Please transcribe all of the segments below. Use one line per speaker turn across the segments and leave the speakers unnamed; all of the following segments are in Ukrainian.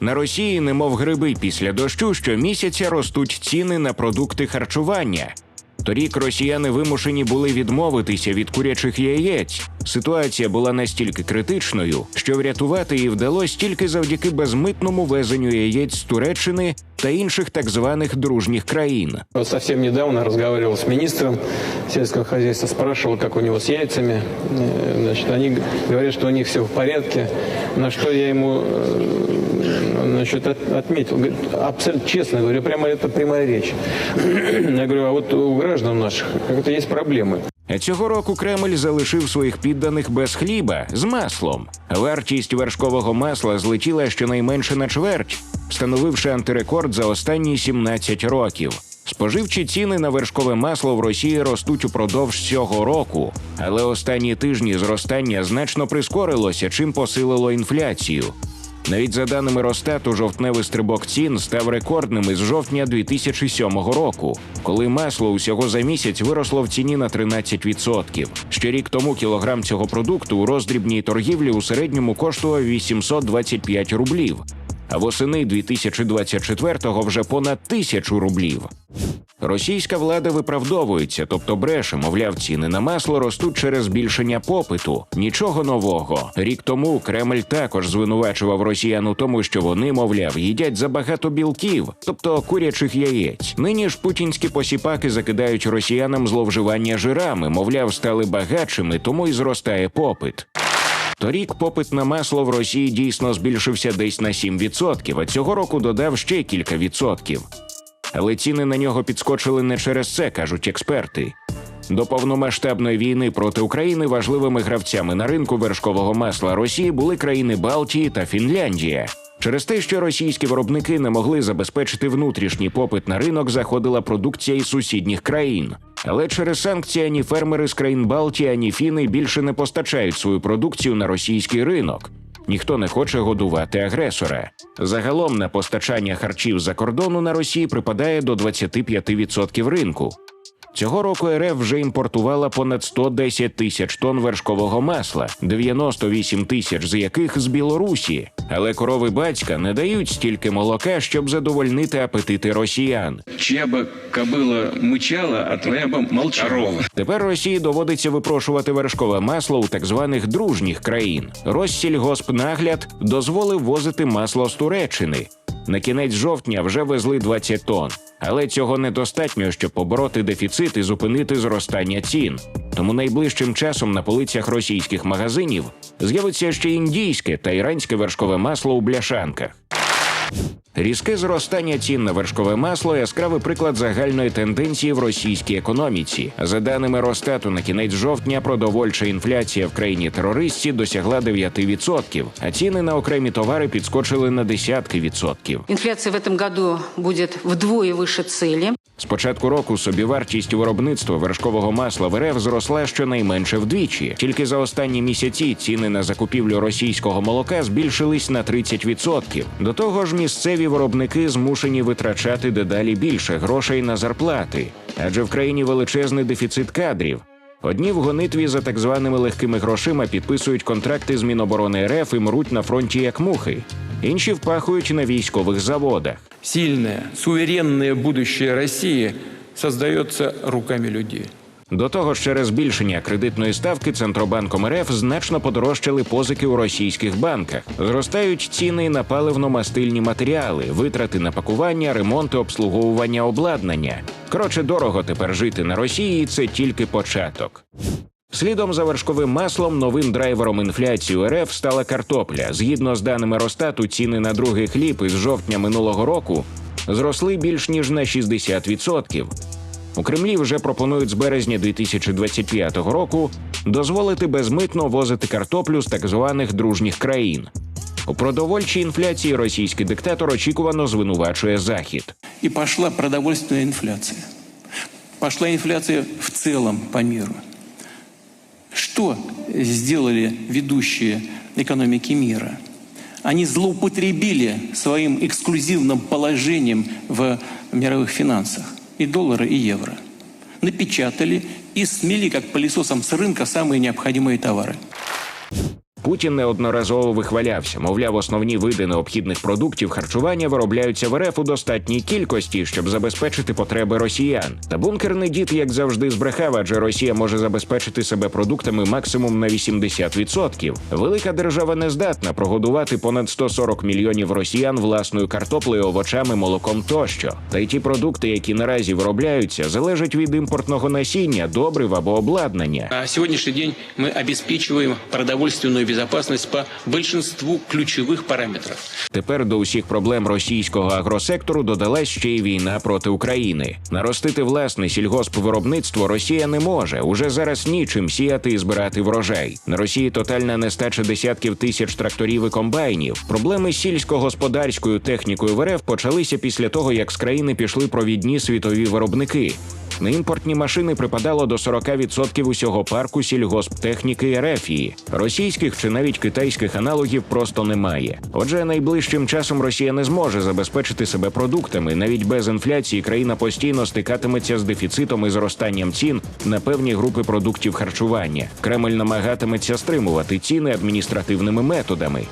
На Росії, немов гриби після дощу, щомісяця ростуть ціни на продукти харчування. Торік росіяни вимушені були відмовитися від курячих яєць. Ситуація була настільки критичною, що врятувати її вдалося тільки завдяки безмитному везенню яєць з Туреччини та інших так званих дружніх країн.
Вот совсем недавно разговаривал с министром сельского хозяйства, спрашивал, как у него с яйцами. Э, Значит, они г- говорят, что у них все в порядке. На что я ему э, значит, от- отметил, говорит, абсолютно честно говорю, прямо это прямая речь. Я говорю, а вот у граждан наших как-то есть проблемы.
Цього року Кремль залишив своїх підданих без хліба з маслом. Вартість вершкового масла злетіла щонайменше на чверть, встановивши антирекорд за останні 17 років. Споживчі ціни на вершкове масло в Росії ростуть упродовж цього року, але останні тижні зростання значно прискорилося, чим посилило інфляцію. Навіть за даними Ростету, жовтневий стрибок цін став рекордним із жовтня 2007 року, коли масло усього за місяць виросло в ціні на 13%. Ще рік тому кілограм цього продукту у роздрібній торгівлі у середньому коштував 825 рублів, восени 2024-го вже понад тисячу рублів. Російська влада виправдовується, тобто бреше, мовляв, ціни на масло ростуть через збільшення попиту. Нічого нового. Рік тому Кремль також звинувачував росіян у тому, що вони, мовляв, їдять забагато білків, тобто курячих яєць. Нині ж путінські посіпаки закидають росіянам зловживання жирами, мовляв, стали багатшими, тому й зростає попит. Торік попит на масло в Росії дійсно збільшився десь на 7%, а цього року додав ще кілька відсотків. Але ціни на нього підскочили не через це, кажуть експерти. До повномасштабної війни проти України важливими гравцями на ринку вершкового масла Росії були країни Балтії та Фінляндія. Через те, що російські виробники не могли забезпечити внутрішній попит на ринок, заходила продукція із сусідніх країн. Але через санкції ані фермери з країн Балтії, ані фіни більше не постачають свою продукцію на російський ринок. Ніхто не хоче годувати агресора. Загалом на постачання харчів за кордону на Росії припадає до 25% ринку. Цього року РФ вже імпортувала понад 110 тисяч тонн вершкового масла, 98 тисяч з яких з Білорусі. Але корови батька не дають стільки молока, щоб задовольнити апетити росіян.
Чья бы кобыла мычала, а твоя бы молчала.
Тепер Росії доводиться випрошувати вершкове масло у так званих дружніх країн. Россільгоспнагляд дозволив возити масло з Туреччини. На кінець жовтня вже везли 20 тонн. Але цього недостатньо, щоб побороти дефіцит і зупинити зростання цін. Тому найближчим часом на полицях російських магазинів з'явиться ще індійське та іранське вершкове масло у бляшанках. Різке зростання цін на вершкове масло яскравий приклад загальної тенденції в російській економіці. За даними Росстату, на кінець жовтня продовольча інфляція в країні терористці досягла 9%, а ціни на окремі товари підскочили на десятки відсотків.
Инфляция в этом году будет вдвое выше цели.
З початку року собівартість виробництва вершкового масла в РФ зросла щонайменше вдвічі. Тільки за останні місяці ціни на закупівлю російського молока збільшились на 30%. До того ж, місцеві виробники змушені витрачати дедалі більше грошей на зарплати, адже в країні величезний дефіцит кадрів. Одні в гонитві за так званими легкими грошима підписують контракти з Міноборони РФ і мруть на фронті як мухи. Інші впахують на військових заводах.
Сильное, суверенное будущее России создается руками людей.
До того ж, через збільшення кредитної ставки Центробанком РФ значно подорожчали позики у російських банках. Зростають ціни на паливно-мастильні матеріали, витрати на пакування, ремонт і обслуговування обладнання. Коротше, дорого тепер жити на Росії, це тільки початок. Слідом за вершковим маслом новим драйвером інфляції РФ стала картопля. Згідно з даними Росстату, ціни на другий хліб із жовтня минулого року зросли більш ніж на 60%. У Кремлі вже пропонують з березня 2025 року дозволити безмитно возити картоплю з так званих дружніх країн. У продовольчій інфляції російський диктатор очікувано звинувачує Захід.
И пошла продовольственная инфляция. Пошла инфляция в целом по миру. Что сделали ведущие экономики мира? Они злоупотребили своим эксклюзивным положением в мировых финансах и доллара, и евро. Напечатали и смели, как пылесосом с рынка, самые необходимые товары.
Путін неодноразово вихвалявся, мовляв, основні види необхідних продуктів харчування виробляються в РФ у достатній кількості, щоб забезпечити потреби росіян. Та бункерний дід, як завжди, збрехав, адже Росія може забезпечити себе продуктами максимум на 80%. Велика держава не здатна прогодувати понад 140 мільйонів росіян власною картоплею, овочами, молоком тощо. Та й ті продукти, які наразі виробляються, залежать від імпортного насіння, добрив або обладнання.
На сегодняшний день мы обеспечиваем продовольственную безопасность по большинству ключевых параметров.
Тепер до усіх проблем російського агросектору додалась ще й війна проти України. Наростити власне сільгоспвиробництво Росія не може. Уже зараз нічим сіяти і збирати врожай. На Росії тотальна нестача десятків тисяч тракторів і комбайнів. Проблеми з сільськогосподарською технікою в РФ почалися після того, як з країни пішли провідні світові виробники. На імпортні машини припадало до 40% усього парку сільгосптехніки РФії. Російських чи навіть китайських аналогів просто немає. Отже, найближчим часом Росія не зможе забезпечити себе продуктами. Навіть без інфляції країна постійно стикатиметься з дефіцитом і зростанням цін на певні групи продуктів харчування. Кремль намагатиметься стримувати ціни адміністративними методами.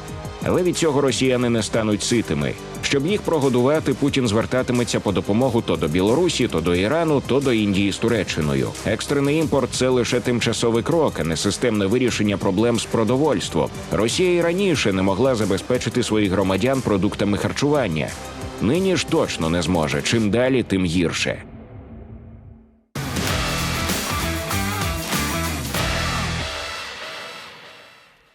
Але від цього росіяни не стануть ситими. Щоб їх прогодувати, Путін звертатиметься по допомогу то до Білорусі, то до Ірану, то до Індії з Туреччиною. Екстрений імпорт це лише тимчасовий крок, а не системне вирішення проблем з продовольством. Росія і раніше не могла забезпечити своїх громадян продуктами харчування. Нині ж точно не зможе. Чим далі, тим гірше.